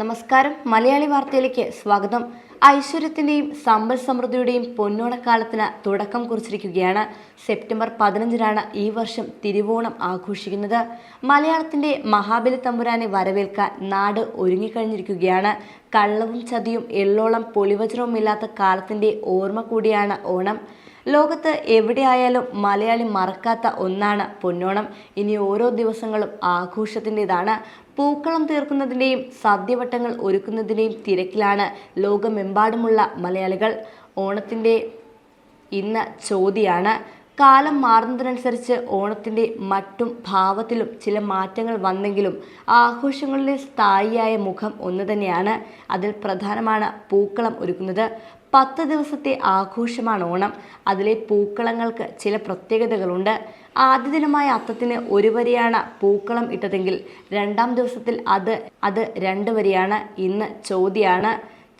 നമസ്കാരം. മലയാളി വാർത്തയിലേക്ക് സ്വാഗതം. ഐശ്വര്യത്തിന്റെയും സമ്പൽ സമൃദ്ധിയുടെയും പൊന്നോണക്കാലത്തിന് തുടക്കം കുറിച്ചിരിക്കുകയാണ്. സെപ്റ്റംബർ പതിനഞ്ചിനാണ് ഈ വർഷം തിരുവോണം ആഘോഷിക്കുന്നത്. മലയാളത്തിന്റെ മഹാബലി തമ്പുരാനെ വരവേൽക്കാൻ നാട് ഒരുങ്ങിക്കഴിഞ്ഞിരിക്കുകയാണ്. കള്ളവും ചതിയും എള്ളോളം പൊളിവചനവും ഇല്ലാത്ത കാലത്തിന്റെ ഓർമ്മ കൂടിയാണ് ഓണം. ലോകത്ത് എവിടെയായാലും മലയാളി മറക്കാത്ത ഒന്നാണ് പൊന്നോണം. ഇനി ഓരോ ദിവസങ്ങളും ആഘോഷത്തിന്റെതാണ്. പൂക്കളം തീർക്കുന്നതിന്റെയും സദ്യവട്ടങ്ങൾ ഒരുക്കുന്നതിന്റെയും തിരക്കിലാണ് ലോകമെമ്പാടുമുള്ള മലയാളികൾ. ഓണത്തിന്റെ ഇന്ന് ചോദ്യമാണ് കാലം മാറുന്നതിനനുസരിച്ച് ഓണത്തിന്റെ മറ്റും ഭാവത്തിലും ചില മാറ്റങ്ങൾ വന്നെങ്കിലും ആഘോഷങ്ങളിലെ സ്ഥായിയായ മുഖം ഒന്ന് തന്നെയാണ്. അതിൽ പ്രധാനമാണ് പൂക്കളം ഒരുക്കുന്നത്. പത്ത് ദിവസത്തെ ആഘോഷമാണ് ഓണം. അതിലെ പൂക്കളങ്ങൾക്ക് ചില പ്രത്യേകതകളുണ്ട്. ആദ്യ ദിനമായ അത്തത്തിന് ഒരു വരിയാണ് പൂക്കളം ഇട്ടതെങ്കിൽ രണ്ടാം ദിവസത്തിൽ അത് അത് രണ്ട് വരിയാണ്. ഇന്ന് ചോതിയാണ്.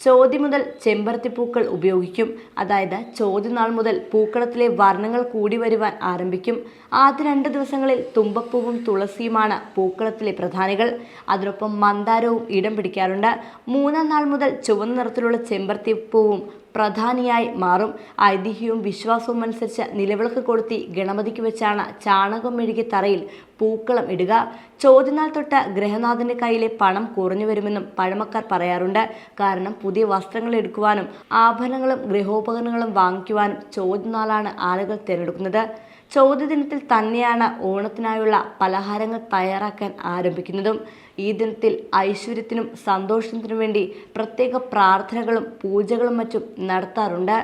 ചോതി മുതൽ ചെമ്പരത്തിപ്പൂക്കൾ ഉപയോഗിക്കും. അതായത് ചോതി നാൾ മുതൽ പൂക്കളത്തിലെ വർണങ്ങൾ കൂടി വരുവാൻ ആരംഭിക്കും. ആദ്യ രണ്ട് ദിവസങ്ങളിൽ തുമ്പപ്പൂവും തുളസിയുമാണ് പൂക്കളത്തിലെ പ്രധാനികൾ. അതിനൊപ്പം മന്ദാരവും ഇടം പിടിക്കാറുണ്ട്. മൂന്നാം നാൾ മുതൽ ചുവന്ന നിറത്തിലുള്ള ചെമ്പരത്തിപ്പൂവും പ്രധാനിയായി മാറും. ഐതിഹ്യവും വിശ്വാസവും അനുസരിച്ച് നിലവിളക്ക് കൊളുത്തി ഗണപതിക്ക് വെച്ചാണ് ചാണകം മെഴുകി തറയിൽ പൂക്കളം ഇടുക. ചോദ്യനാൾ തൊട്ട് ഗ്രഹനാഥന്റെ കയ്യിലെ പണം കുറഞ്ഞു വരുമെന്നും പഴമക്കാർ പറയാറുണ്ട്. കാരണം പുതിയ വസ്ത്രങ്ങൾ എടുക്കുവാനും ആഭരണങ്ങളും ഗൃഹോപകരണങ്ങളും വാങ്ങിക്കുവാനും ചോദ്യനാളാണ് ആളുകൾ തിരഞ്ഞെടുക്കുന്നത്. ചോദ്യ ദിനത്തിൽ തന്നെയാണ് ഓണത്തിനായുള്ള പലഹാരങ്ങൾ തയ്യാറാക്കാൻ ആരംഭിക്കുന്നതും. ഈ ദിനത്തിൽ ഐശ്വര്യത്തിനും സന്തോഷത്തിനും വേണ്ടി പ്രത്യേക പ്രാർത്ഥനകളും പൂജകളും മറ്റും നടത്താറുണ്ട്.